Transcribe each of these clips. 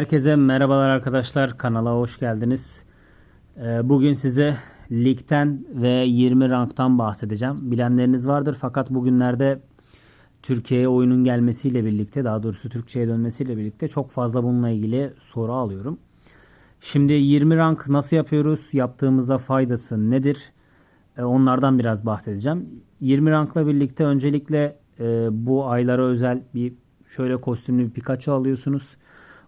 Herkese merhabalar arkadaşlar. Kanala hoş geldiniz. Ee, Bugün size ligden ve 20 ranktan bahsedeceğim. Bilenleriniz vardır fakat bugünlerde Türkiye'ye oyunun gelmesiyle birlikte daha doğrusu Türkçe'ye dönmesiyle birlikte çok fazla bununla ilgili soru alıyorum. Şimdi 20 rank nasıl yapıyoruz? Yaptığımızda faydası nedir? Ee, Onlardan biraz bahsedeceğim. 20 rankla birlikte öncelikle e, bu aylara özel bir şöyle kostümlü bir Pikachu alıyorsunuz.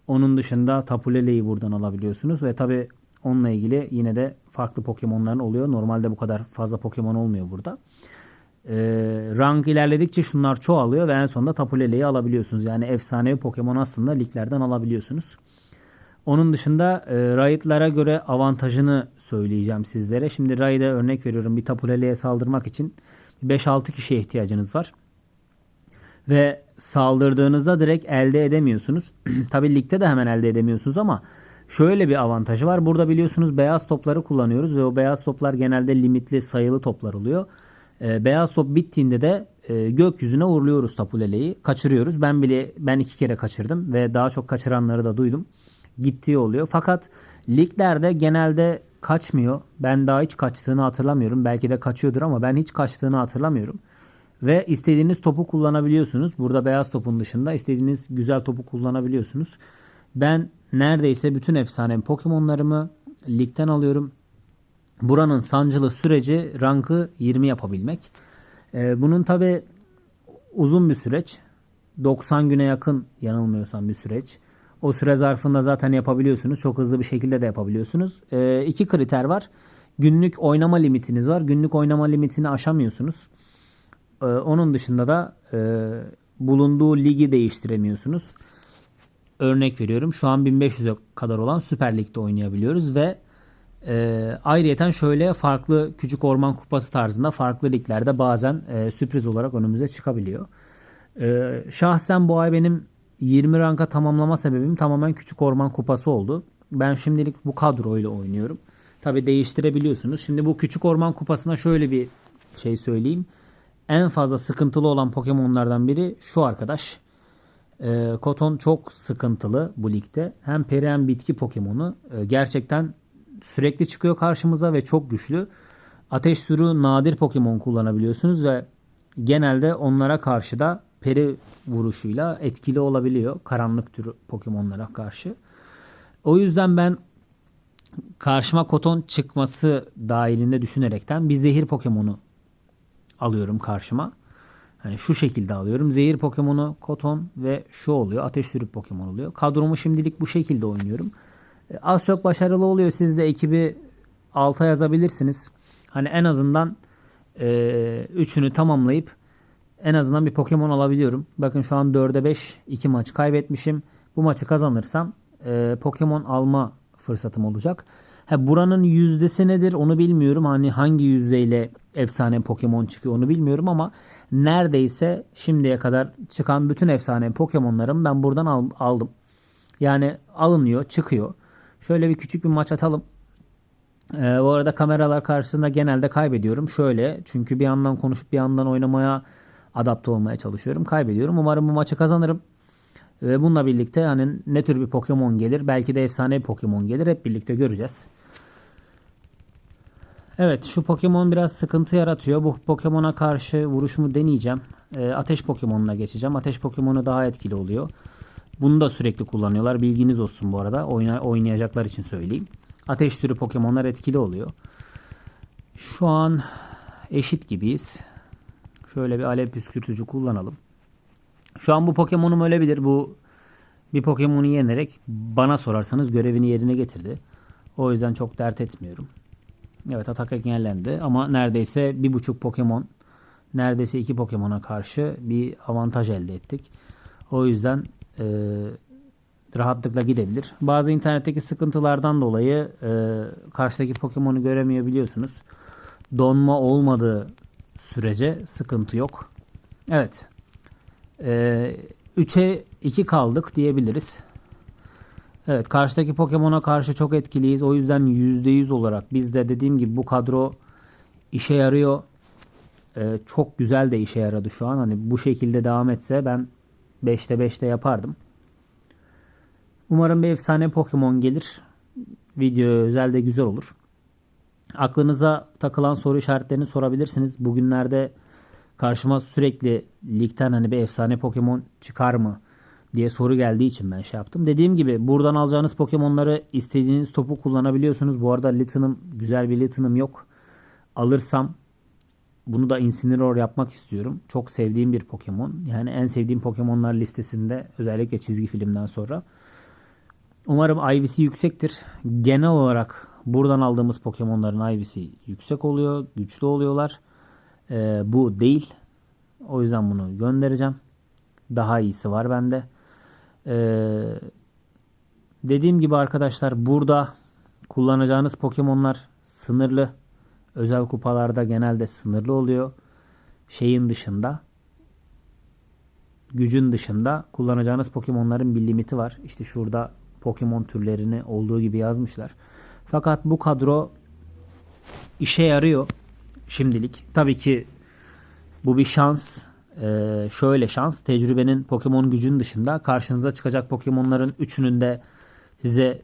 Onun dışında Tapu Lele'yi buradan alabiliyorsunuz ve tabi onunla ilgili yine de farklı Pokemon'ların oluyor. Normalde bu kadar fazla Pokemon olmuyor burada. Ee, rank ilerledikçe şunlar çoğalıyor ve en sonunda Tapu Lele'yi alabiliyorsunuz. Yani efsanevi Pokemon aslında liglerden alabiliyorsunuz. Onun dışında e, raidlara göre avantajını söyleyeceğim sizlere. Şimdi raid'e örnek veriyorum bir Tapu Lele'ye saldırmak için 5-6 kişiye ihtiyacınız var. Ve saldırdığınızda direkt elde edemiyorsunuz. Tabi ligde de hemen elde edemiyorsunuz ama şöyle bir avantajı var. Burada biliyorsunuz beyaz topları kullanıyoruz ve o beyaz toplar genelde limitli sayılı toplar oluyor. Ee, beyaz top bittiğinde de e, gökyüzüne uğurluyoruz Tapulele'yi. Kaçırıyoruz. Ben bile ben iki kere kaçırdım ve daha çok kaçıranları da duydum. Gittiği oluyor. Fakat liglerde genelde kaçmıyor. Ben daha hiç kaçtığını hatırlamıyorum. Belki de kaçıyordur ama ben hiç kaçtığını hatırlamıyorum. Ve istediğiniz topu kullanabiliyorsunuz. Burada beyaz topun dışında istediğiniz güzel topu kullanabiliyorsunuz. Ben neredeyse bütün efsane Pokemon'larımı ligden alıyorum. Buranın sancılı süreci rankı 20 yapabilmek. Ee, bunun tabi uzun bir süreç. 90 güne yakın yanılmıyorsam bir süreç. O süre zarfında zaten yapabiliyorsunuz. Çok hızlı bir şekilde de yapabiliyorsunuz. Ee, iki kriter var. Günlük oynama limitiniz var. Günlük oynama limitini aşamıyorsunuz. Ee, onun dışında da e, bulunduğu ligi değiştiremiyorsunuz. Örnek veriyorum şu an 1500'e kadar olan Süper Lig'de oynayabiliyoruz ve e, ayrıyeten şöyle farklı küçük orman kupası tarzında farklı liglerde bazen e, sürpriz olarak önümüze çıkabiliyor. E, şahsen bu ay benim 20 ranka tamamlama sebebim tamamen küçük orman kupası oldu. Ben şimdilik bu kadroyla oynuyorum. Tabi değiştirebiliyorsunuz. Şimdi bu küçük orman kupasına şöyle bir şey söyleyeyim en fazla sıkıntılı olan Pokemon'lardan biri şu arkadaş. E, Koton çok sıkıntılı bu ligde. Hem peri hem bitki Pokemon'u e, gerçekten sürekli çıkıyor karşımıza ve çok güçlü. Ateş türü nadir Pokemon kullanabiliyorsunuz ve genelde onlara karşı da peri vuruşuyla etkili olabiliyor. Karanlık türü Pokemon'lara karşı. O yüzden ben karşıma Koton çıkması dahilinde düşünerekten bir zehir Pokemon'u alıyorum karşıma. Hani şu şekilde alıyorum. Zehir Pokemon'u Koton ve şu oluyor. Ateş sürüp Pokemon oluyor. Kadromu şimdilik bu şekilde oynuyorum. E, az çok başarılı oluyor. Siz de ekibi alta yazabilirsiniz. Hani en azından e, üçünü tamamlayıp en azından bir Pokemon alabiliyorum. Bakın şu an 4'e 5 2 maç kaybetmişim. Bu maçı kazanırsam e, Pokemon alma fırsatım olacak. Ha, buranın yüzdesi nedir onu bilmiyorum. Hani hangi yüzdeyle efsane Pokemon çıkıyor onu bilmiyorum ama neredeyse şimdiye kadar çıkan bütün efsane Pokemon'larım ben buradan al, aldım. Yani alınıyor, çıkıyor. Şöyle bir küçük bir maç atalım. Ee, bu arada kameralar karşısında genelde kaybediyorum. Şöyle çünkü bir yandan konuşup bir yandan oynamaya adapte olmaya çalışıyorum. Kaybediyorum. Umarım bu maçı kazanırım. Ve bununla birlikte hani ne tür bir Pokemon gelir? Belki de efsane bir Pokemon gelir. Hep birlikte göreceğiz. Evet şu Pokemon biraz sıkıntı yaratıyor. Bu Pokemon'a karşı vuruşumu deneyeceğim. E, ateş Pokemon'una geçeceğim. Ateş Pokemon'u daha etkili oluyor. Bunu da sürekli kullanıyorlar. Bilginiz olsun bu arada. Oyna, oynayacaklar için söyleyeyim. Ateş türü Pokemon'lar etkili oluyor. Şu an eşit gibiyiz. Şöyle bir alev püskürtücü kullanalım. Şu an bu Pokemon'um ölebilir. Bu bir Pokemon'u yenerek bana sorarsanız görevini yerine getirdi. O yüzden çok dert etmiyorum. Evet atak engellendi ama neredeyse bir buçuk Pokemon neredeyse iki Pokemon'a karşı bir avantaj elde ettik. O yüzden e, rahatlıkla gidebilir. Bazı internetteki sıkıntılardan dolayı e, karşıdaki Pokemon'u göremiyor biliyorsunuz. Donma olmadığı sürece sıkıntı yok. Evet. E, 3'e 2 kaldık diyebiliriz. Evet karşıdaki Pokemon'a karşı çok etkiliyiz. O yüzden %100 olarak biz de dediğim gibi bu kadro işe yarıyor. Ee, çok güzel de işe yaradı şu an. Hani bu şekilde devam etse ben 5'te 5'te yapardım. Umarım bir efsane Pokemon gelir. Video özel de güzel olur. Aklınıza takılan soru işaretlerini sorabilirsiniz. Bugünlerde karşıma sürekli ligden hani bir efsane Pokemon çıkar mı diye soru geldiği için ben şey yaptım. Dediğim gibi buradan alacağınız Pokemon'ları istediğiniz topu kullanabiliyorsunuz. Bu arada Litten'ım güzel bir Litten'ım yok. Alırsam bunu da Incineroar yapmak istiyorum. Çok sevdiğim bir Pokemon. Yani en sevdiğim Pokemon'lar listesinde özellikle çizgi filmden sonra. Umarım IV'si yüksektir. Genel olarak buradan aldığımız Pokemon'ların IV'si yüksek oluyor. Güçlü oluyorlar. Ee, bu değil. O yüzden bunu göndereceğim. Daha iyisi var bende. Ee, dediğim gibi arkadaşlar burada kullanacağınız Pokemon'lar sınırlı. Özel kupalarda genelde sınırlı oluyor. Şeyin dışında gücün dışında kullanacağınız Pokemon'ların bir limiti var. İşte şurada Pokemon türlerini olduğu gibi yazmışlar. Fakat bu kadro işe yarıyor şimdilik. Tabii ki bu bir şans. Ee, şöyle şans. Tecrübenin Pokemon gücün dışında karşınıza çıkacak Pokemon'ların üçünün de size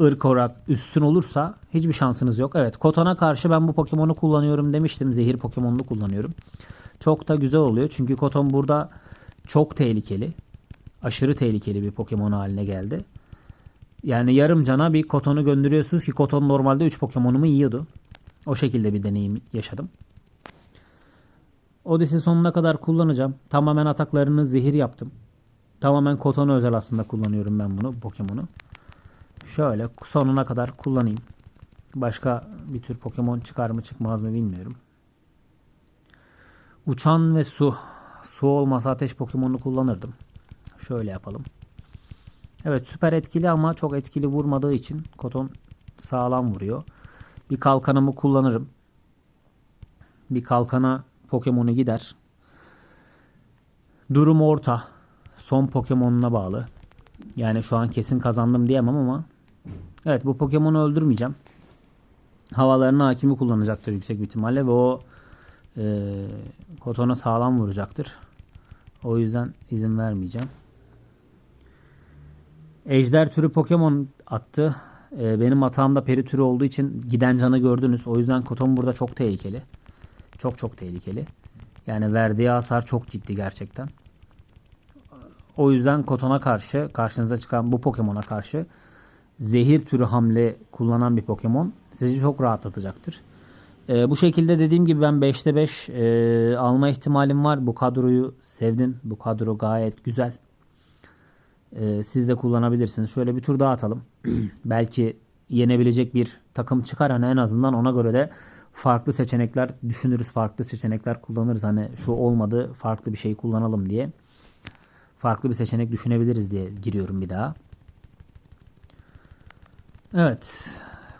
ırk olarak üstün olursa hiçbir şansınız yok. Evet Koton'a karşı ben bu Pokemon'u kullanıyorum demiştim. Zehir Pokemon'unu kullanıyorum. Çok da güzel oluyor. Çünkü Koton burada çok tehlikeli. Aşırı tehlikeli bir Pokemon haline geldi. Yani yarım cana bir Koton'u gönderiyorsunuz ki Koton normalde 3 Pokemon'umu yiyordu. O şekilde bir deneyim yaşadım. Odyssey sonuna kadar kullanacağım. Tamamen ataklarını zehir yaptım. Tamamen Koton'u özel aslında kullanıyorum ben bunu Pokemon'u. Şöyle sonuna kadar kullanayım. Başka bir tür Pokemon çıkar mı çıkmaz mı bilmiyorum. Uçan ve su. Su olmasa ateş Pokemon'u kullanırdım. Şöyle yapalım. Evet süper etkili ama çok etkili vurmadığı için Koton sağlam vuruyor. Bir kalkanımı kullanırım. Bir kalkana Pokemon'u gider. Durum orta. Son Pokemon'una bağlı. Yani şu an kesin kazandım diyemem ama evet bu Pokemon'u öldürmeyeceğim. Havalarına hakimi kullanacaktır yüksek bir ihtimalle ve o e, Koton'a sağlam vuracaktır. O yüzden izin vermeyeceğim. Ejder türü Pokemon attı. E, benim hatamda peri türü olduğu için giden canı gördünüz. O yüzden Koton burada çok tehlikeli. Çok çok tehlikeli. Yani verdiği hasar çok ciddi gerçekten. O yüzden Koton'a karşı karşınıza çıkan bu Pokemon'a karşı zehir türü hamle kullanan bir Pokemon sizi çok rahatlatacaktır. Ee, bu şekilde dediğim gibi ben 5'te 5 e, alma ihtimalim var. Bu kadroyu sevdim. Bu kadro gayet güzel. Ee, siz de kullanabilirsiniz. Şöyle bir tur daha atalım. Belki yenebilecek bir takım çıkar. Hani en azından ona göre de farklı seçenekler düşünürüz. Farklı seçenekler kullanırız. Hani şu olmadı farklı bir şey kullanalım diye farklı bir seçenek düşünebiliriz diye giriyorum bir daha. Evet.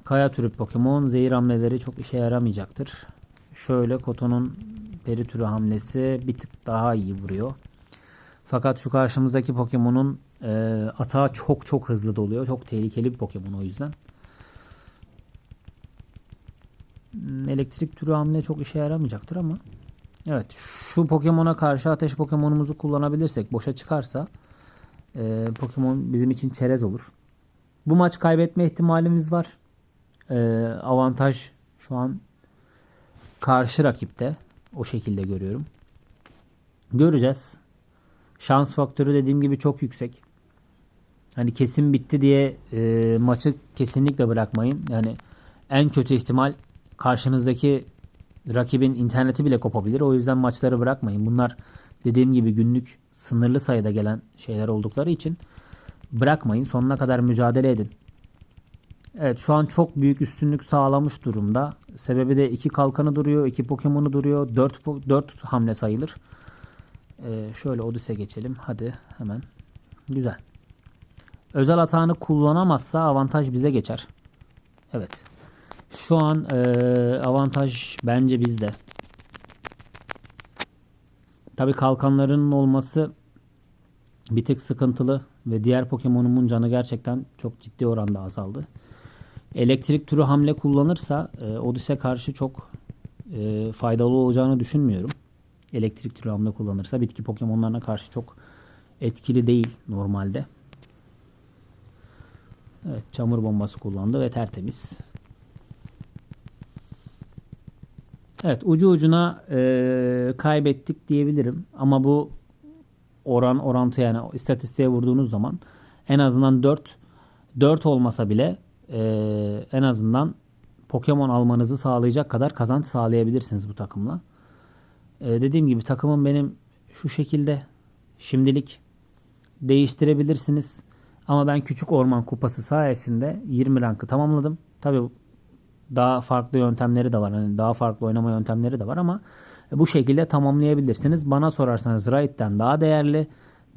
Kaya türü Pokemon zehir hamleleri çok işe yaramayacaktır. Şöyle Koto'nun peri türü hamlesi bir tık daha iyi vuruyor. Fakat şu karşımızdaki Pokemon'un e, atağı çok çok hızlı doluyor. Çok tehlikeli bir Pokemon o yüzden. Hmm, elektrik türü hamle çok işe yaramayacaktır ama Evet şu Pokemon'a karşı ateş Pokemon'umuzu kullanabilirsek boşa çıkarsa e, Pokemon bizim için çerez olur. Bu maç kaybetme ihtimalimiz var. E, avantaj şu an karşı rakipte. O şekilde görüyorum. Göreceğiz. Şans faktörü dediğim gibi çok yüksek. Hani kesin bitti diye e, maçı kesinlikle bırakmayın. Yani en kötü ihtimal karşınızdaki rakibin interneti bile kopabilir. O yüzden maçları bırakmayın. Bunlar dediğim gibi günlük sınırlı sayıda gelen şeyler oldukları için bırakmayın. Sonuna kadar mücadele edin. Evet şu an çok büyük üstünlük sağlamış durumda. Sebebi de iki kalkanı duruyor, iki Pokemon'u duruyor. Dört, dört hamle sayılır. Ee, şöyle Odise geçelim. Hadi hemen. Güzel. Özel atağını kullanamazsa avantaj bize geçer. Evet. Şu an e, avantaj bence bizde. Tabi kalkanların olması bir tık sıkıntılı ve diğer Pokemon'umun canı gerçekten çok ciddi oranda azaldı. Elektrik türü hamle kullanırsa e, Odise karşı çok e, faydalı olacağını düşünmüyorum. Elektrik türü hamle kullanırsa bitki Pokemon'larına karşı çok etkili değil normalde. Evet çamur bombası kullandı ve tertemiz. Evet ucu ucuna e, kaybettik diyebilirim. Ama bu oran orantı yani istatistiğe vurduğunuz zaman en azından 4 4 olmasa bile e, en azından Pokemon almanızı sağlayacak kadar kazanç sağlayabilirsiniz bu takımla. E, dediğim gibi takımım benim şu şekilde şimdilik değiştirebilirsiniz. Ama ben küçük orman kupası sayesinde 20 rankı tamamladım. Tabii daha farklı yöntemleri de var. Hani daha farklı oynama yöntemleri de var ama bu şekilde tamamlayabilirsiniz. Bana sorarsanız Raid'den daha değerli,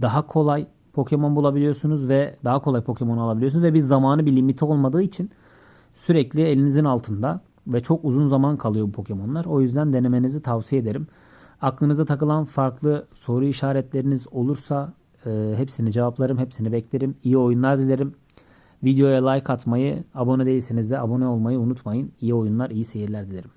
daha kolay Pokemon bulabiliyorsunuz ve daha kolay Pokemon alabiliyorsunuz ve bir zamanı bir limiti olmadığı için sürekli elinizin altında ve çok uzun zaman kalıyor bu Pokemon'lar. O yüzden denemenizi tavsiye ederim. Aklınıza takılan farklı soru işaretleriniz olursa e, hepsini cevaplarım, hepsini beklerim. İyi oyunlar dilerim. Videoya like atmayı, abone değilseniz de abone olmayı unutmayın. İyi oyunlar, iyi seyirler dilerim.